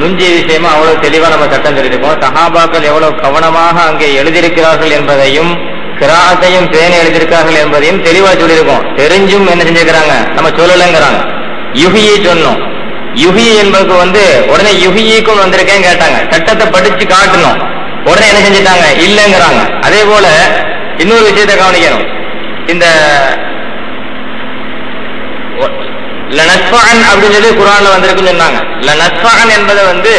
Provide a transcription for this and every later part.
நுஞ்சிய விஷயமா அவ்வளவு தெளிவா நம்ம சட்டம் தெரிஞ்சிருக்கோம் சஹாபாக்கள் எவ்வளவு கவனமாக அங்கே எழுதியிருக்கிறார்கள் என்பதையும் கிராத்தையும் பேணி எழுதியிருக்கார்கள் என்பதையும் தெளிவா சொல்லியிருக்கோம். தெரிஞ்சும் என்ன செஞ்சிருக்கிறாங்க நம்ம சொல்லலைங்கிறாங்க. யுகியை சொன்னோம். யுகி என்பதுக்கு வந்து உடனே யுகிக்கும் வந்திருக்கேன்னு கேட்டாங்க. சட்டத்தை படிச்சு காட்டணும். உடனே என்ன செஞ்சிட்டாங்க? இல்லைங்கிறாங்க. அதே போல இன்னொரு விஷயத்தை கவனிக்கணும். இந்த லனஸ்ஃபஅன் அப்படின்னு சொல்லி குரான்ல வந்திருக்குன்னு சொன்னாங்க. லனஸ்ஃபஅன் என்பதை வந்து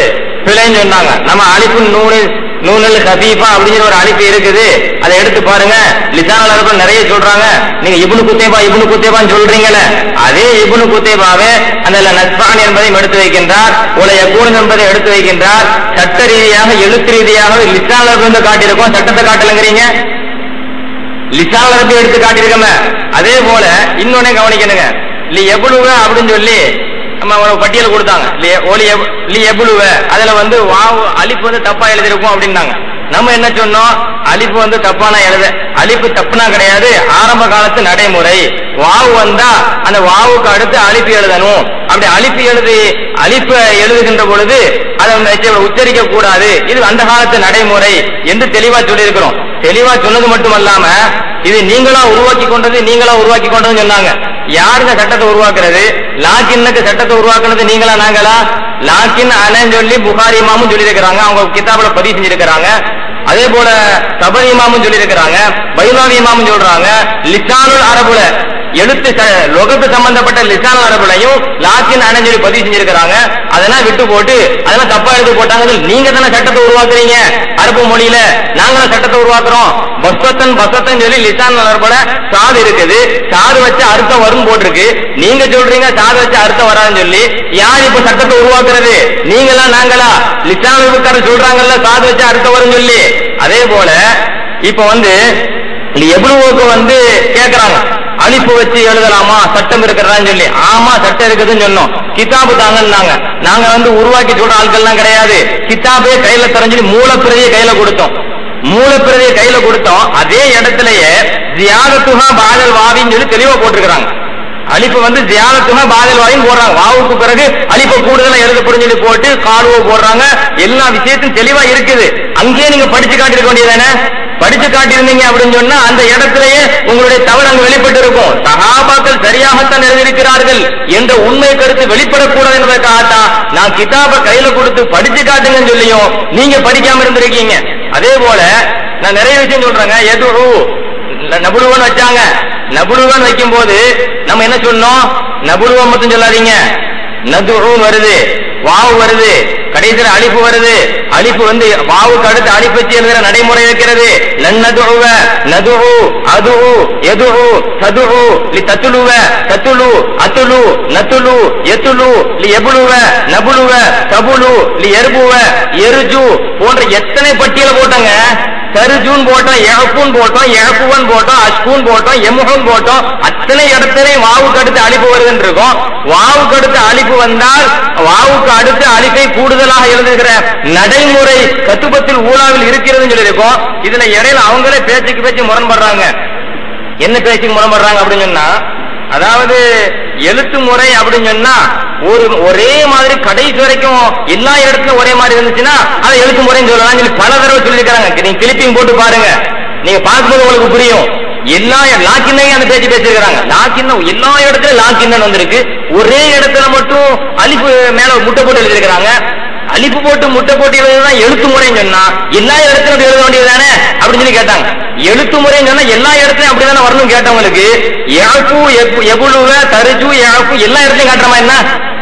பிழைன்னு சொன்னாங்க. நம்ம அழிப்பு நூனு நூனல் ஹபீபா அப்படிங்கிற ஒரு அழிப்பு இருக்குது. அதை எடுத்து பாருங்க. லிசான அரபு நிறைய சொல்றாங்க. நீங்க இபுனு குத்தேபா இபுனு குத்தேபான்னு சொல்றீங்களே அதே இபுனு குத்தேபாவே அந்த நஸ்பான் என்பதையும் எடுத்து வைக்கின்றார். உலக கூண் என்பதை எடுத்து வைக்கின்றார். சட்ட ரீதியாக எழுத்து ரீதியாக லிசான அரபு வந்து காட்டியிருக்கோம். சட்டத்தை காட்டலங்கிறீங்க? லிசான அரபு எடுத்து காட்டியிருக்கோமே. அதே போல இன்னொன்னே கவனிக்கணுங்க. லி எவ்வளவு அப்படின்னு சொல்லி நம்ம பட்டியல் கொடுத்தாங்க. லி- எவ்வளவு அதுல வந்து வாவு அலிப்பு வந்து தப்பா எழுதிருக்கும் அப்படின்னாங்க. நம்ம என்ன சொன்னோம்? அலிப்பு வந்து தப்பான எழுத அலிப்பு தப்புனா கிடையாது. ஆரம்ப காலத்து நடைமுறை. வாவு வந்தா அந்த வாவுக்கு அடுத்து அழிப்பு எழுதணும். அப்படி அழிப்பு எழுதி அழிப்பு எழுதுகின்ற பொழுது அதை வந்து உச்சரிக்க கூடாது. இது அந்த காலத்து நடைமுறை என்று தெளிவா சொல்லியிருக்கிறோம். தெளிவா சொன்னது மட்டுமல்லாம இது நீங்களா உருவாக்கி கொண்டது நீங்களா உருவாக்கி கொண்டதுன்னு சொன்னாங்க. யார் இந்த சட்டத்தை உருவாக்குறது? லாக்கின்னுக்கு சட்டத்தை உருவாக்குனது நீங்களா நாங்களா? லாக்கின் அனன்னு சொல்லி புகாரி இமாமும் சொல்லியிருக்கிறாங்க. அவங்க கிதாபுல பதிவு செஞ்சிருக்கிறாங்க. அதே போல தபரி இமாமும் சொல்லியிருக்கிறாங்க. பைலாவி இமாமும் சொல்றாங்க. லிசானுல் அரபுல எழுத்து ச- லொகத்து சம்பந்தப்பட்ட லிசான அரபுலையும் லாக்கின் அனன்னு பதிவு செஞ்சிருக்கிறாங்க. அதெல்லாம் விட்டு போட்டு அதெல்லாம் தப்பா எழுதி போட்டாங்க நீங்க தானே சட்டத்தை உருவாக்குறீங்க. அரபு மொழியில நாங்களும் சட்டத்தை உருவாக்குறோம். பஸ்வத்தன் பஸ்வத்தன் சொல்லி லிசான் அரபுல சாது இருக்குது. சாது வச்சு அர்த்தம் வரும் போட்டிருக்கு. நீங்க சொல்றீங்க சாது வச்சு அர்த்தம் வராதுன்னு சொல்லி யார் இப்ப சட்டத்தை உருவாக்குறது? நீங்களா நாங்களா? லிசான் அரபுக்காரர் சொல்றாங்கல்ல சாது வச்சு அர்த்தம் வரும் சொல்லி. அதே போல இப்ப வந்து எவ்வளவுக்கு வந்து கேக்குறாங்க? அழிப்பு வச்சு எழுதலாமா? சட்டம் இருக்கிறதான்னு சொல்லி. ஆமா சட்டம் இருக்குதுன்னு சொன்னோம். கிதாபு தாங்கன்னாங்க. நாங்க வந்து உருவாக்கி சொல்ற ஆட்கள்லாம் கிடையாது. கிதாபே கையில தெரிஞ்சு மூலப்பிரதியை கையில கொடுத்தோம். மூலப்பிரதியை கையில கொடுத்தோம். அதே இடத்துலயே ஜியாதத்துகா பாதல் வாவின்னு சொல்லி தெளிவா போட்டிருக்கிறாங்க. அழிப்பு வந்து ஜியாதத்துமா பாதல் வாயும் போடுறாங்க. வாவுக்கு பிறகு அழிப்பு கூடுதலா எழுதப்படும் சொல்லி போட்டு காலுவ போடுறாங்க. எல்லா விஷயத்தையும் தெளிவா இருக்குது. அங்கேயே நீங்க படிச்சு காட்டிருக்க வேண்டியதானே படிச்சு காட்டியிருந்தீங்க அப்படின்னு சொன்னா அந்த இடத்திலேயே உங்களுடைய தவறு அங்கு வெளிப்பட்டு இருக்கும் சகாபாக்கள் சரியாகத்தான் எழுதியிருக்கிறார்கள் என்ற உண்மை கருத்து வெளிப்படக்கூடாது என்பதற்காகத்தான் நான் கிதாபை கையில கொடுத்து படிச்சு காட்டுங்கன்னு சொல்லியும் நீங்க படிக்காம இருந்திருக்கீங்க. அதே போல நான் நிறைய விஷயம் சொல்றேங்க. எது நபுலுவன் வச்சாங்க. நபுலுவன் வைக்கும் போது நம்ம என்ன சொன்னோம்? நபுலுவன் மட்டும் சொல்லாதீங்க. நதுரும் வருது வாவு வருது. கடைசியில் அழிப்பு வருது. அழிப்பு வந்து வாவுக்கு அடுத்து அலிப்பு வச்சு நடைமுறை இருக்கிறது. நன்னதுவ நதுஹு அதுஹு எதுஹு சதுஹு லி தத்துலுவ தத்துலு அத்துலு நத்துலு எத்துலு லி எபுலுவ நபுலுவ தபுலு லி எருபுவ எருஜு போன்ற எத்தனை பட்டியல போட்டாங்க? தருஜூன் போட்டோம் எழப்புன் போட்டோம் எழப்புவன் போட்டோம் அஷ்கூன் போட்டோம் எமுகன் போட்டோம். அத்தனை இடத்துலயும் வாவுக்கு அடுத்து அழிப்பு வருதுன்னு இருக்கும். வாவுக்கு அடுத்து அழிப்பு வந்தால் வாவுக்கு அடுத்து அழிப்பை கூடுதலாக எழுதுகிற நடைமுறை கத்துப்பத்தில் ஊழாவில் இருக்கிறதுன்னு சொல்லியிருக்கோம். இதுல இடையில அவங்களே பேச்சுக்கு பேச்சு முரண்படுறாங்க. என்ன பேச்சுக்கு முரண்படுறாங்க அப்படின்னு சொன்னா அதாவது எழுத்து முறை அப்படின்னு சொன்னா ஒரு ஒரே மாதிரி கடைசி வரைக்கும் எல்லா இடத்துலயும் ஒரே மாதிரி இருந்துச்சுன்னா அதை எழுத்து முறைன்னு சொல்லலாம் சொல்லி பல தடவை சொல்லியிருக்காங்க நீங்க கிளிப்பிங் போட்டு பாருங்க. நீங்க பார்க்கும்போது உங்களுக்கு புரியும். எல்லா லாக்கின்னையும் அந்த பேச்சு பேசிருக்கிறாங்க லாக்கின்ன எல்லா இடத்துலயும் லாக்கின்னன் வந்திருக்கு. ஒரே இடத்துல மட்டும் அலிப்பு மேல முட்டை போட்டு எழுதியிருக்கிறாங்க. அழிப்பு போட்டு முட்டை போட்டு எழுதுதான் எழுத்து முறைன்னு சொன்னா எல்லா இடத்துலயும் அப்படி எழுத வேண்டியதுதானே அப்படின்னு சொல்லி கேட்டாங்க. எழுத்து முறைன்னு சொன்னா எல்லா இடத்துலயும் அப்படிதானே வரணும் கேட்டவங்களுக்கு இழப்பு எவ்வளவு தருஜு இழப்பு எல்லா இடத்துலயும் காட்டுறமா என்ன?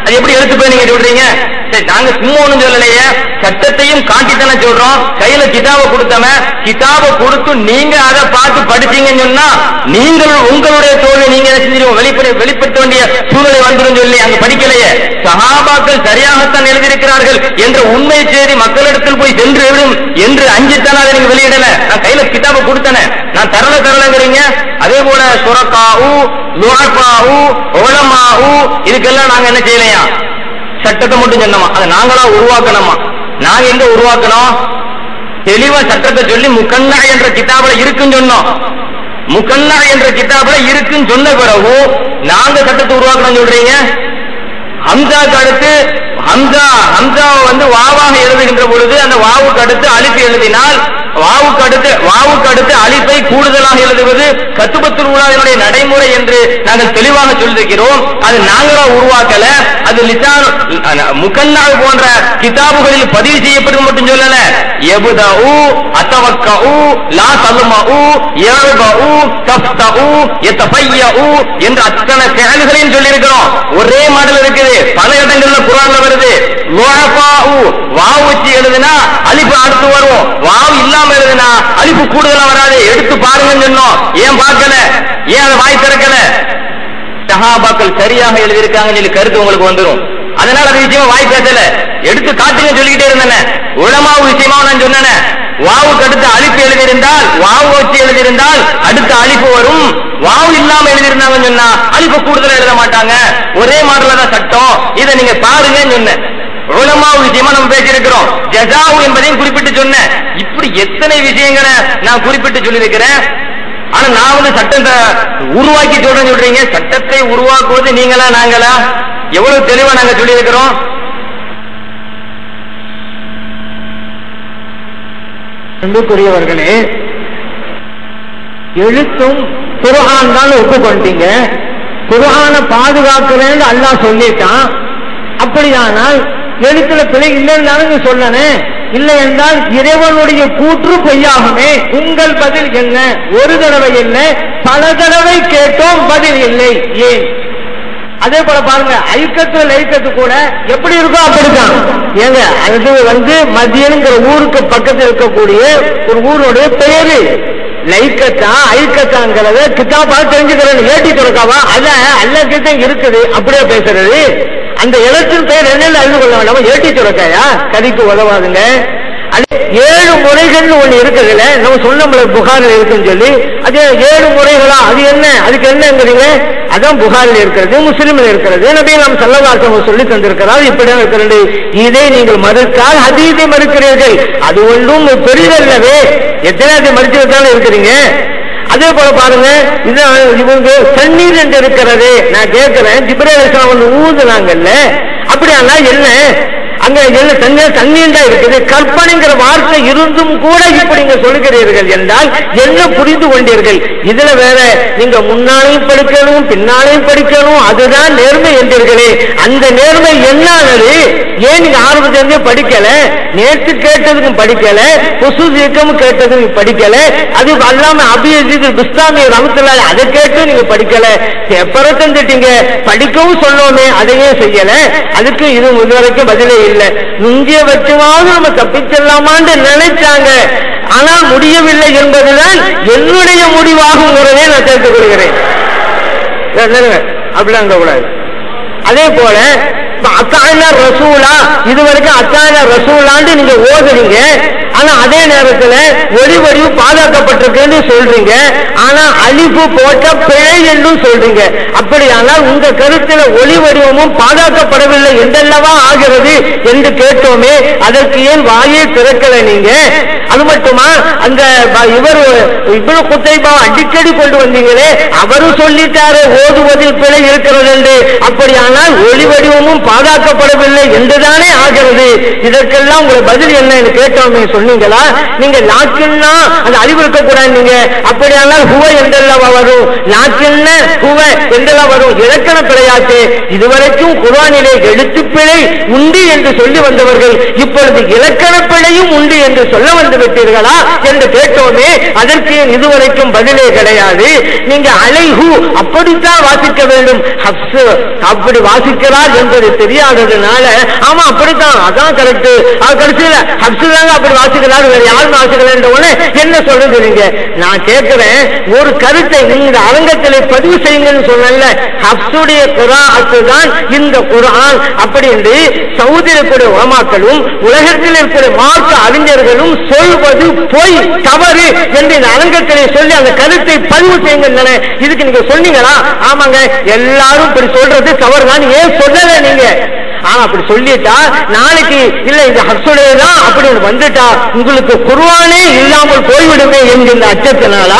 அது எப்படி எழுத்து போய் நீங்க சொல்றீங்க? சரி நாங்க சும்மா ஒண்ணும் சொல்லலையே. சட்டத்தையும் காட்டித்தானே சொல்றோம். கையில கிதாபை கொடுத்தவன் கிதாபை கொடுத்து நீங்க அதை பார்த்து படிச்சீங்கன்னு சொன்னா நீங்கள் உங்களுடைய தோல்வி நீங்க என்ன செஞ்சிருவோம் வெளிப்பட வெளிப்படுத்த வேண்டிய சூழ்நிலை வந்துடும் சொல்லி அங்க படிக்கலையே. அவர்கள் சரியாகத்தான் எழுதியிருக்கிறார்கள் என்ற உண்மை செய்தி மக்களிடத்தில் போய் சென்று விடும் என்று அஞ்சித்தான் அதை நீங்க வெளியிடல. நான் கையில கிதாபை கொடுத்தன. நான் தரல தரலங்கிறீங்க. அதே போல சுரக்காவு ஓலமாவு இதுக்கெல்லாம் நாங்க என்ன செய்யலையா? சட்டத்தை மட்டும் சொன்னோமா? அதை நாங்களா உருவாக்கணுமா? நாங்க எங்க உருவாக்கணும்? தெளிவா சட்டத்தை சொல்லி முக்கண்ணா என்ற கிதாபில் இருக்குன்னு சொன்னோம். முக்கண்ணா என்ற கிதாபில் இருக்குன்னு சொன்ன பிறகு நாங்க சட்டத்தை உருவாக்கணும் சொல்றீங்க? ஹம்சாக்கு அடுத்து ஹம்சா ஹம்சாவை வந்து வாவாக எழுதுகின்ற பொழுது அந்த வாவுக்கு அடுத்து அலிஃப் எழுதினால் வாவுக்கு அடுத்து வாவுக்கு அடுத்து அழிப்பை கூடுதலாக எழுதுவது கத்துபத்து உலாவினுடைய நடைமுறை என்று நாங்கள் தெளிவாக சொல்லியிருக்கிறோம். அது நாங்களா உருவாக்கல. அது லிசான் முக்கன்னாவு போன்ற கிதாபுகளில் பதிவு செய்யப்படும் மட்டும் சொல்லல. எபுதஉ அத்தவக்கஉ லா தல்மஉ யர்பஉ தஃப்தஉ யதஃபய்யஉ என்று அத்தனை செயல்களையும் சொல்லியிருக்கிறோம். ஒரே மாடல் இருக்குது. பல இடங்கள்ல குரான்ல வருது. வாவு வச்சு எழுதுனா அழிப்பு அடுத்து வரும். வாவ் இல்லாம இருந்ததுன்னா அழிப்பு கூடுதலா வராது. எடுத்து பாருங்கன்னு சொன்னோம். ஏன் பார்க்கல? ஏன் அதை வாய் திறக்கல? சஹாபாக்கள் சரியாக எழுதியிருக்காங்க. கருத்து உங்களுக்கு வந்துரும். அதனால அது விஷயமா வாய் பேசல. எடுத்து காட்டுங்க சொல்லிக்கிட்டே இருந்தேன். உளமாவு விஷயமா நான் சொன்னேன். வாவுக்கு அடுத்து அழிப்பு எழுதியிருந்தால் வாவு வச்சு எழுதியிருந்தால் அடுத்த அழிப்பு வரும். வாவு இல்லாம எழுதியிருந்தாங்கன்னு சொன்னா அழிப்பு கூடுதலா எழுத மாட்டாங்க. ஒரே மாடல தான் சட்டம். இதை நீங்க பாருங்கன்னு சொன்னேன். உலமாவு விஷயமா நம்ம பேசியிருக்கிறோம். ஜசாவு என்பதையும் குறிப்பிட்டு சொன்னேன் இப்படி எத்தனை விஷயங்களை நான் குறிப்பிட்டு சொல்லியிருக்கிறேன்? ஆனா நான் வந்து சட்டத்தை உருவாக்கி சொல்றேன்னு சொல்றீங்க. சட்டத்தை உருவாக்குவது நீங்களா நாங்களா? எவ்வளவு தெளிவா நாங்க சொல்லியிருக்கிறோம்? அன்புக்குரியவர்களே எழுத்தும் குருஹான் தான் ஒப்புக்கொண்டீங்க. குருஹான பாதுகாக்கிறேன்னு அல்லாஹ் சொல்லிட்டான் அப்படியானால் எழுத்துல பிழை இல்லைன்னு சொல்லனே. இல்லை என்றால் இறைவனுடைய கூற்று பொய்யாகுமே. உங்கள் பதில் என்ன? ஒரு தடவை இல்லை பல தடவை கேட்டோம் பதில் இல்லை. ஏன்? அதே போல பாருங்க ஐக்கத்து லைக்கத்து கூட எப்படி இருக்கோ அப்படிதான் ஏங்க அது வந்து மதியனுங்கிற ஊருக்கு பக்கத்தில் இருக்கக்கூடிய ஒரு ஊருடைய பெயரு லைக்கத்தா ஐக்கத்தாங்கிறத கித்தாப்பா தெரிஞ்சுக்கிறேன் ஏட்டி துறக்காவா அல்ல அல்ல கிட்ட இருக்குது அப்படியே பேசுறது. அந்த எழுத்தின் பெயர் என்னன்னு அறிந்து கொள்ள வேண்டாம்? ஏட்டி சுரக்காயா கதிக்கு உதவாதுங்க. அது ஏழு முறைகள்னு ஒண்ணு இருக்குதுல்ல நம்ம சொன்னோம்ல புகாரில் இருக்குன்னு சொல்லி அது ஏழு முறைகளா? அது என்ன? அதுக்கு என்னங்கிறீங்க அதான் புகாரில் இருக்கிறது முஸ்லீமில் இருக்கிறது. நபி நாம் செல்லவாசம் சொல்லி தந்திருக்கிறார். இப்படிதான் இருக்கிறது. இதை நீங்கள் மறுத்தால் அதீதை மறுக்கிறீர்கள். அது ஒன்றும் பெரிதல்லவே. எத்தனை மறுத்து இருக்கிறீங்க? அதே போல பாருங்க இதான் இவங்க தண்ணீர் என்று இருக்கிறது. நான் கேட்கிறேன் ஜிப்ரேல் வந்து ஊதுனாங்கல்ல? அப்படியானா என்ன? அங்க என்ன தண்ணீர் தண்ணீர் தான் இருக்குது. கற்பனைங்கிற வார்த்தை இருந்தும் கூட இப்படி நீங்க சொல்லுகிறீர்கள் என்றால் என்ன புரிந்து கொண்டீர்கள்? இதுல வேற நீங்க முன்னாலையும் படிக்கணும் பின்னாலையும் படிக்கணும் அதுதான் நேர்மை என்றீர்களே. அந்த நேர்மை என்னானது? ஏன் நீங்க ஆரம்பத்திலிருந்தே படிக்கல? நேற்று கேட்டதுக்கும் படிக்கல புசு இயக்கமும் கேட்டதும் படிக்கல அது அல்லாம அபிஜித் பிஸ்லாமிய ரமத்துல அதை கேட்டு நீங்க படிக்கல. எப்பறம் தந்துட்டீங்க படிக்கவும் சொன்னோமே அதையே செய்யல. அதுக்கு இது முன்னரைக்கும் பதிலே இல்லை. முந்திய வச்சுமாவது நம்ம தப்பிச்செல்லாமான்னு நினைச்சாங்க. ஆனால் முடியவில்லை என்பதுதான் என்னுடைய முடிவாகும் முறையை நான் சேர்த்துக் கொள்கிறேன். அப்படிலாம் கூடாது அதே போல அத்தாயினா ரசூலா இது வரைக்கும் அத்தாயினா ரசூலான்னு நீங்க ஓதுறீங்க ஆனா அதே நேரத்துல ஒளிவடிவு பாதுகாக்கப்பட்டிருக்குன்னு சொல்றீங்க. ஆனா அழிப்பு போட்ட பிழை என்றும் சொல்றீங்க. அப்படியானால் உங்க கருத்துல ஒளி வடிவமும் பாதுகாக்கப்படவில்லை என்றல்லவா ஆகிறது என்று கேட்டோமே. அதற்கு ஏன் வாயை திறக்கல நீங்க? அது மட்டுமா? அந்த இவர் இவ்வளவு குத்தைபா அடிக்கடி கொண்டு வந்தீங்களே. அவரும் சொல்லிட்டாரு ஓதுவதில் பிழை இருக்கிறது என்று அப்படியானால் ஒளி வடிவமும் பாதுகாக்கப்படவில்லை என்றுதானே ஆகிறது. இதற்கெல்லாம் உங்களை பதில் என்ன என்று கேட்டோமே சொன்னீங்களா? நீங்க லாக்கின்னா அது அழிவு இருக்கக்கூடாது நீங்க. அப்படியானால் ஹுவ எந்தெல்லாம் வரும். லாக்கின்ன ஹுவ எந்தெல்லாம் வரும். இலக்கண பிழையாச்சு இதுவரைக்கும் குரானிலே எழுத்து பிழை உண்டு என்று சொல்லி வந்தவர்கள் இப்பொழுது இலக்கண பிழையும் உண்டு என்று சொல்ல வந்து விட்டீர்களா என்று கேட்டோமே அதற்கு இதுவரைக்கும் பதிலே கிடையாது? நீங்க அலைஹு அப்படித்தான் வாசிக்க வேண்டும். ஹப்ஸ் அப்படி வாசிக்கிறார் என்பது தெரியாததுனால ஆமா அப்படித்தான். அதான் கரெக்ட் அது கடைசியில ஹப்ஸ் தாங்க அப்படி ஆசைகளால் வேற யாரும் ஆசைகள் உடனே என்ன சொல்றது நீங்க நான் கேட்கிறேன் ஒரு கருத்தை இந்த அரங்கத்தில் பதிவு செய்யுங்கன்னு சொன்னல ஹப்சுடைய குராத்து தான் இந்த குரான். அப்படி என்று சவுதியில் இருக்கிற உலமாக்களும் உலகத்தில் இருக்கிற மார்க்க அறிஞர்களும் சொல்வது பொய் தவறு என்று இந்த அரங்கத்திலே சொல்லி அந்த கருத்தை பதிவு செய்யுங்க இதுக்கு நீங்க சொன்னீங்களா? ஆமாங்க எல்லாரும் இப்படி சொல்றது தவறு தான் ஏன் சொல்லல நீங்க? ஆனா அப்படி சொல்லிட்டா நாளைக்கு இல்ல இது ஹப்சுடையதான் அப்படின்னு வந்துட்டா உங்களுக்கு குருவானே இல்லாமல் போய்விடுமே என்கின்ற அச்சத்தினால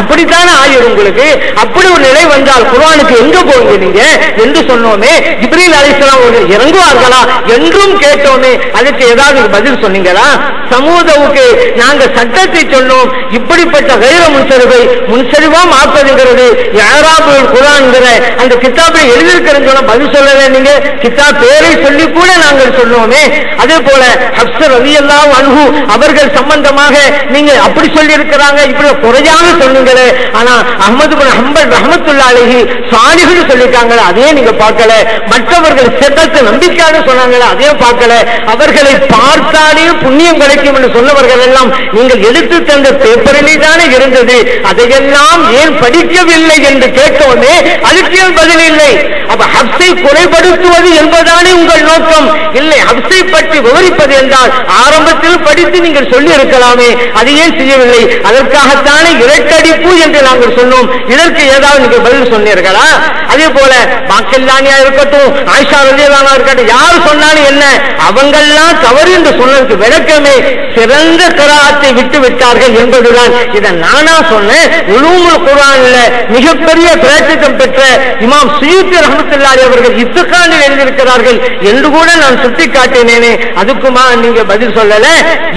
அப்படித்தான் ஆயிரும் உங்களுக்கு அப்படி ஒரு நிலை வந்தால் குரானுக்கு எங்க போங்க நீங்க? என்று சொன்னோமே ஜிப்ரீல் அலிஸ்லாம் அவர்கள் இறங்குவார்களா என்றும் கேட்டோமே அதுக்கு ஏதாவது பதில் சொன்னீங்களா? சமூகவுக்கு நாங்க சட்டத்தை சொன்னோம் இப்படிப்பட்ட கைர முன்சரிவை முன்சரிவா மாப்பதுங்கிறது யாராபுல் குரான்ங்கிற அந்த கித்தாப்பை எழுதியிருக்கிறேன்னு சொன்னா பதில் சொல்லவே நீங்க கித்தா பேரை சொல்லி கூட நாங்கள் சொன்னோமே. அதே போல ஹப்சர் ரவி எல்லாம் அணுகு அவர்கள் சம்பந்தமாக நீங்க அப்படி சொல்லி இருக்கிறாங்க இப்படி குறையாக சொன்னீங்களே ஆனா அகமது பின் ஹம்பல் ரஹமத்துல்லா அலைஹி சாலிஹுன்னு சொல்லிட்டாங்களே அதே நீங்க பார்க்கல. மற்றவர்கள் செத்தத்து நம்பிக்கையாக சொன்னாங்களே அதே பார்க்கல. அவர்களை பார்த்தாலே புண்ணியம் கிடைக்கும் என்று சொன்னவர்கள் எல்லாம் நீங்கள் எடுத்து தந்த பேப்பரிலே தானே இருந்தது. அதையெல்லாம் ஏன் படிக்கவில்லை என்று கேட்டோமே அதுக்கு ஏன் பதில் இல்லை. அப்ப ஹப்ஸை குறைபடுத்துவது என்பதானே உங்கள் நோக்கம். இல்லை ஹப்ஸை பற்றி விவரிப்பது என்றால் ஆரம்பத்தில் படித்து நீங்கள் சொல்லி இருக்கலாமே அது ஏன் செய்யவில்லை. அதற்காகத்தானே இரட்டடிப்பு என்று நாங்கள் சொன்னோம். இதற்கு ஏதாவது நீங்க பதில் சொன்னீர்களா? அதே போல பாக்கெல்லானியா இருக்கட்டும் ஆயிஷா ரலியல்லாஹு இருக்கட்டும் யார் சொன்னாலும் என்ன? அவங்கெல்லாம் தவறு என்று சொன்னதுக்கு விளக்கமே சிறந்த கராத்தை விட்டு விட்டார்கள் என்பதுதான். இதை நானா சொன்னேன். உலூமுல் குர்ஆன்ல மிகப்பெரிய பிரசித்தம் பெற்ற இமாம் சுயூத்தி ரஹமத்துல்லாரி அவர்கள் இத்துக்காண்டில் எழுதியிருக்கிறார்கள் என்று கூட நான் சுட்டி காட்டினேனே அதுக்குமா நீங்க பதில் சொல்லல?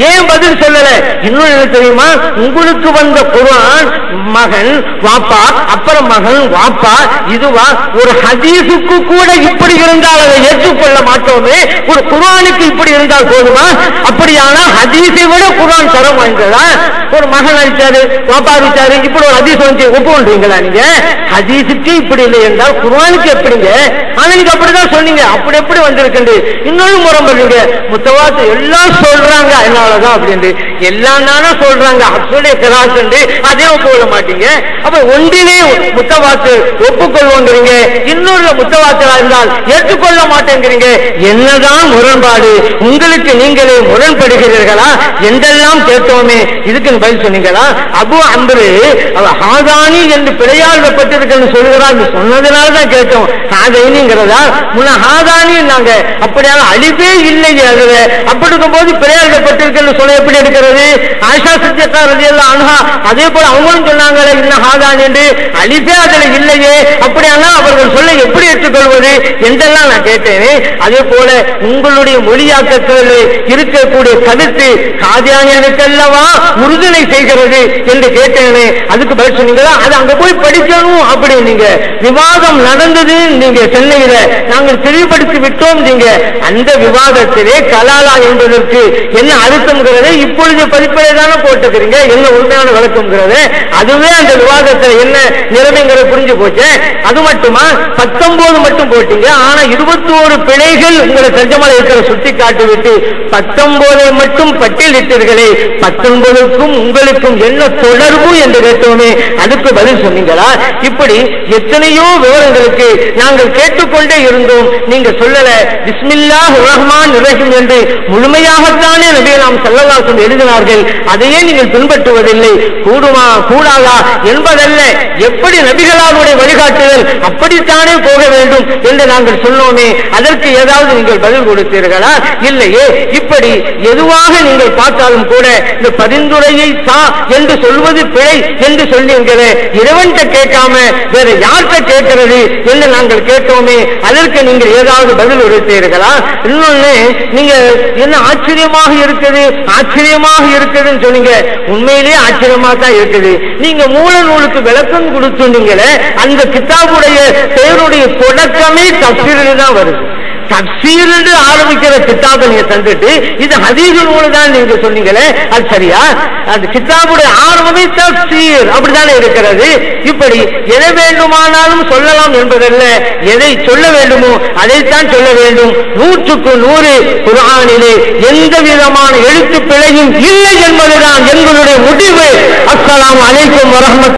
ஏன் பதில் சொல்லல? இன்னும் என்ன தெரியுமா? உங்களுக்கு வந்த குரான் மகன் வாப்பா அப்புறம் மகன் வாப்பா இதுவா ஒரு ஹதீஸுக்கு கூட இப்படி இருந்தால் அதை ஏற்றுக்கொள்ள மாட்டோமே ஒரு குரானுக்கு இப்படி இருந்தால் போதுமா? அப்படியானா ஹதீஸை விட குர்ஆன் தரம் வாய்ந்ததா? ஒரு மகன் அடிச்சாரு வாப்பா அடிச்சாரு இப்படி ஒரு ஹதீஸ் வந்து ஒப்புக்கொண்டீங்களா நீங்க? ஹதீஸுக்கு இப்படி இல்லை என்றால் குரானுக்கு எப்படிங்க? ஆனா நீங்க அப்படிதான் சொன்னீங்க அப்படி எப்படி வந்திருக்குண்டு? இன்னொரு முறை பண்ணுங்க முத்தவாத்து எல்லாம் சொல்றாங்க என்னாலதான் அப்படின்னு எல்லாம் தானே சொல்றாங்க அப்படியே கிராஸ் அதே ஒப்புக்கொள்ள மாட்டீங்க. அப்ப ஒன்றிலே முத்தவாக்கு ஒப்புக்கொள்வோங்கிறீங்க. இன்னொரு முத்தவாத்தா இருந்தால் ஏற்றுக்கொள்ள மாட்டேங்கிறீங்க. என்னதான் முரண்பாடு. உங்களுக்கு நீங்களே முரண்படுகிறீர்களா? என்றெல்லாம் கேட்டோமே. இதுக்கு பதில் சொன்னீங்களா? அபு அம்பரு ஹாதானி என்று பிழையாளப்பட்டிருக்குன்னு சொல்கிறார் என்று சொன்னதுனால தான் கேட்டோம். ஹாதைனிங்கிறதா முன்ன ஹாதானி நாங்க அப்படியான அழிவே இல்லை அதுல. அப்படி இருக்கும்போது பிழையாளப்பட்டிருக்குன்னு சொல்ல எப்படி இருக்கிறது ஆஷா சத்தியக்கா ரலியல்லாஹு அன்ஹா அதே போல அவங்களும் சொன்னாங்களே இன்னும் ஹாதானி என்று அழிவே அதில் இல்லையே. அப்படியானா அவர்கள் சொல்ல எப்படி ஏற்றுக்கொள்வது? என்றெல்லாம் நான் கேட்டேனே. அதே போல உங்களுடைய மொழியாக்கத்தில் இருக்கக்கூடிய கருத்து காதியானியனுக்கல்லவா உறுதுணை செய்கிறது என்று கேட்டேனே. அதுக்கு பதில் சொன்னீங்களா? அது அங்க போய் படிக்கணும் அப்படி நீங்க. விவாதம் நடந்தது நீங்க சென்னையில. நாங்கள் தெளிவுபடுத்தி விட்டோம் நீங்க. அந்த விவாதத்திலே கலாலா என்பதற்கு என்ன அர்த்தம்ங்கிறதை இப்பொழுது பதிப்பிலே தானே போட்டுக்கிறீங்க என்ன உண்மையான விளக்கம்ங்கிறது அதுவே அந்த விவாதத்துல என்ன நிலைமைங்கிறது புரிஞ்சு போச்சு. அது மட்டுமா? பத்தொன்பது மட்டும் போட்டீங்க. ஆனா இருபத்தோரு பிழைகள் உங்களை தர்ஜமால இருக்கிற சுட்டி காட்டிவிட்டு பத்தொன்பதை மட்டும் பட்டியலிட்டீர்களே பத்தொன்பதுக்கும் உங்களுக்கும் என்ன தொடர்பு என்று கேட்டோமே அதுக்கு பதில் சொன்னீங்களா? இப்படி எத்தனையோ விவரங்களுக்கு நாங்கள் கேட்டுக்கொண்டே இருந்தோம். நீங்க சொல்லல பிஸ்மில்லா ரஹ்மான் ரஹீம் என்று முழுமையாகத்தானே நபியை நாம் செல்லலாசம் எழுதினார்கள். அதையே நீங்கள் பின்பற்றுவதில்லை. கூடுமா கூடாதா என்ப என்பதல்ல. எப்படி நபிகளாவுடைய வழிகாட்டுதல் அப்படித்தானே போக வேண்டும் என்று நாங்கள் சொன்னோமே அதற்கு ஏதாவது நீங்கள் பதில் கொடுத்தீர்களா? இல்லையே. இப்படி எதுவாக நீங்கள் பார்த்தாலும் கூட இந்த பரிந்துரையை தா என்று சொல்வது பிழை என்று சொன்னீங்களே இறைவன்கிட்ட கேட்காம வேற யார்கிட்ட கேட்கிறது என்று நாங்கள் கேட்டோமே அதற்கு நீங்கள் ஏதாவது பதில் கொடுத்தீர்களா? இன்னொன்னு நீங்க என்ன ஆச்சரியமாக இருக்குது? ஆச்சரியமாக இருக்குதுன்னு சொன்னீங்க. உண்மையிலேயே ஆச்சரியமா தான் இருக்குது. நீங்க மூல உங்களுக்கு விளக்கம் கொடுத்துட்டீங்களே அந்த கிதாபுடைய பெயருடைய தொடக்கமே தப்சீரில் தான் வருது. தப்சீர் ஆரம்பிக்கிற கித்தாபை நீங்க தந்துட்டு இது ஹதீஸ் மூலம் தான் நீங்க சொன்னீங்களே அது சரியா? அந்த கித்தாபுடைய ஆரம்பமே தப்சீர் அப்படித்தானே இருக்கிறது? இப்படி எதை வேண்டுமானாலும் சொல்லலாம் என்பதல்ல எதை சொல்ல வேண்டுமோ அதைத்தான் சொல்ல வேண்டும். நூற்றுக்கு நூறு குரானிலே எந்த விதமான எழுத்து பிழையும் இல்லை என்பதுதான் எங்களுடைய முடிவு. அஸ்ஸலாமு அலைக்கும் வரமத்து